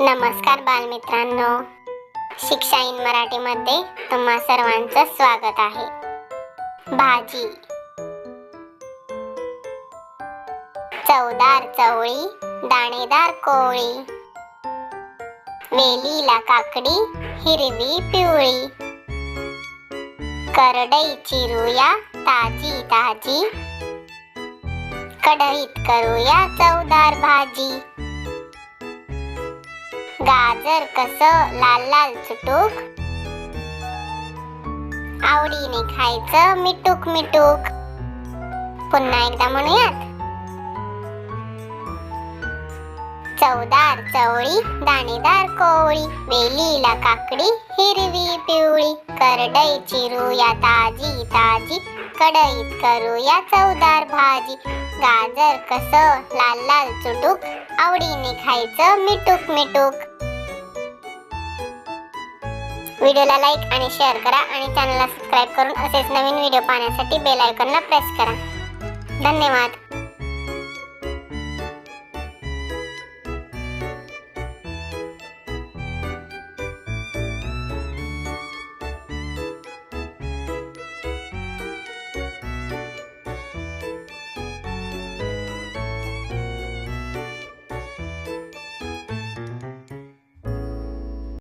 नमस्कार बालमित्रांनो. शिक्षा इन मराठीमध्ये तुम्हा सर्वांचं स्वागत आहे. भाजी. चवदार चवळी दाणेदार कोळी वेलीला काकडी हिरवी पिवळी. करडई चिरूया ताजी ताजी. कढईत करूया चवदार भाजी. गाजर कस लाल लाल चुटूक. आवडीने खायचं मिटूक मिटूक. पुन्हा एकदा म्हणूयात. चवदार चवळी दाणेदार कोवळी वेलीला काकडी हिरवी पिवळी. करडई चिरूया ताजी ताजी. कढईत करूया चवदार भाजी. गाजर कस लाल लाल चुटूक. आवडीने खायचं मिटूक मिटूक. व्हिडिओला लाईक आणि शेअर करा आणि चॅनलला सबस्क्राईब करून असेच नवीन व्हिडिओ पाहण्यासाठी बेल आयकॉनला प्रेस करा. धन्यवाद.